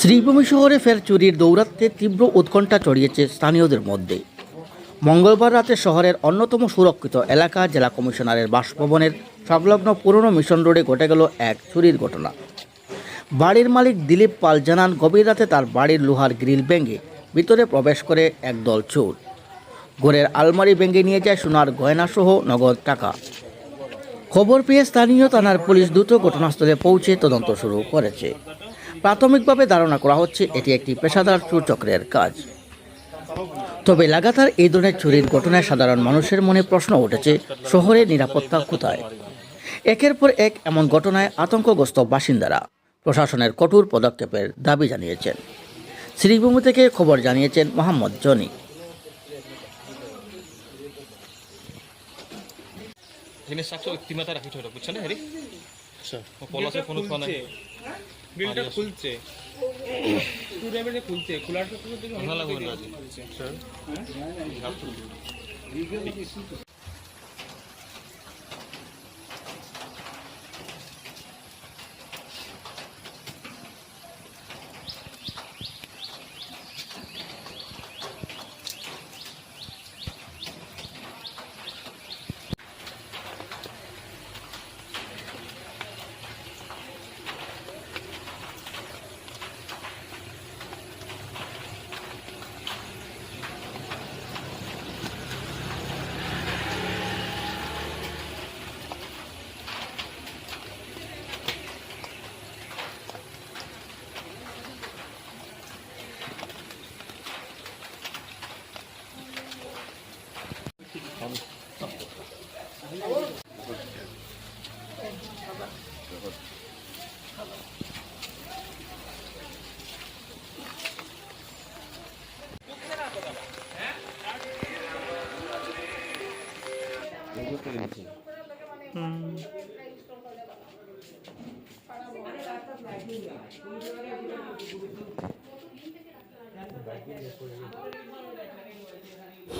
শ্রীভূমি শহরে ফের চুরির দৌরাত্মে তীব্র উৎকণ্ঠা ছড়িয়েছে স্থানীয়দের মধ্যে। মঙ্গলবার রাতে শহরের অন্যতম সুরক্ষিত এলাকা জেলা কমিশনারের বাসভবনের সংলগ্ন পুরনো মিশন রোডে ঘটে গেল এক চুরির ঘটনা। বাড়ির মালিক দিলীপ পাল জানান, গভীর রাতে তার বাড়ির লোহার গ্রিল ভেঙে ভিতরে প্রবেশ করে একদল চোর। ঘরের আলমারি ভেঙে নিয়ে যায় সোনার গয়নাসহ নগদ টাকা। খবর পেয়ে স্থানীয় থানার পুলিশ দ্রুত ঘটনাস্থলে পৌঁছে তদন্ত শুরু করেছে। প্রাথমিকভাবে ধারণা করা হচ্ছে এটি একটি পেশাদার চুরচক্রের কাজ। তবে লাগাতার এই ধরনের চুরির ঘটনায় সাধারণ মানুষের মনে প্রশ্ন উঠেছে শহরে নিরাপত্তা কোথায়? একের পর এক এমন ঘটনায় আতঙ্কগ্রস্ত বাসিন্দারা প্রশাসনের কঠোর পদক্ষেপের দাবি জানিয়েছেন। শ্রীভূমি থেকে খবর জানিয়েছেন মোহাম্মদ জনি। জিনিস তিমাতা বুজিছানে হেৰি মই পলাছে ফোনো নাই। বিলটা খুলছে। টু ড্রাইভারে খুলছে। খোলার সাথে সাথে ভালো লাগব কিন্তু আজি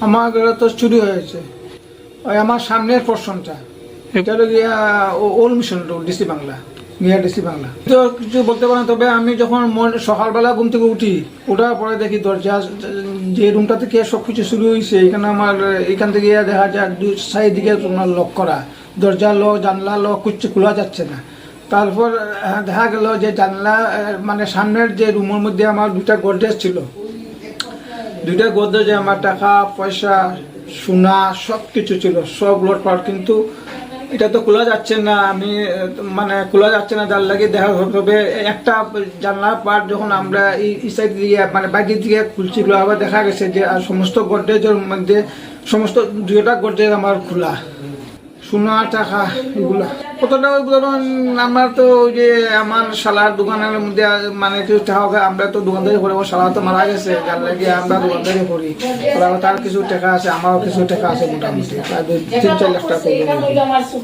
আমার তো চুরি হয়েছে। ওই আমার সামনের পোর্শনটা এটা হলো গিয়া old mission road DC bungalow DC bungalow. তো কিছু বলতে পারেন, তবে আমি যখন সকালবেলা ঘুম থেকে উঠি, ওঠার পরে দেখি দরজা, যে রুমটা থেকে সব কিছু শুরু হয়েছে এখানে আমার, এখান থেকে দেখা যায় দুই সাইড দিকে তোমার লক করা। দরজা লক জানলা লক কিছু খোলা যাচ্ছে না। তারপর দেখা গেল যে জানলা মানে সামনের যে রুমের মধ্যে আমার দুটা গোদরেজ ছিল। দুইটা গোদরেজে আমার টাকা, পয়সা, সোনা সব কিছু ছিল, সব লোটপাট কিন্তু এটা তো খোলা যাচ্ছে না, আমি মানে খোলা যাচ্ছে না, যার লাগে দেখা হবে। একটা জানলার পার্ট যখন আমরা এই সাইড দিয়ে মানে বাইরের দিকে খুলছি আবার দেখা গেছে যে, আর সমস্ত গডরেজের মধ্যে, সমস্ত দুইটা গডরেজ আমার খোলা। সোনা, টাকা, এগুলা। কতটা ধরুন, আমার তো ওই যে আমার শালার দোকানের মধ্যে মানে কিছু টাকা আমরা তো দোকানদারি করি শালা তো মারা গেছে, যার লাগে আমরা দোকানদারি করি তার কিছু টাকা আছে, আমারও কিছু টাকা আছে মোটামুটি তিন, চার লাখ টাকা।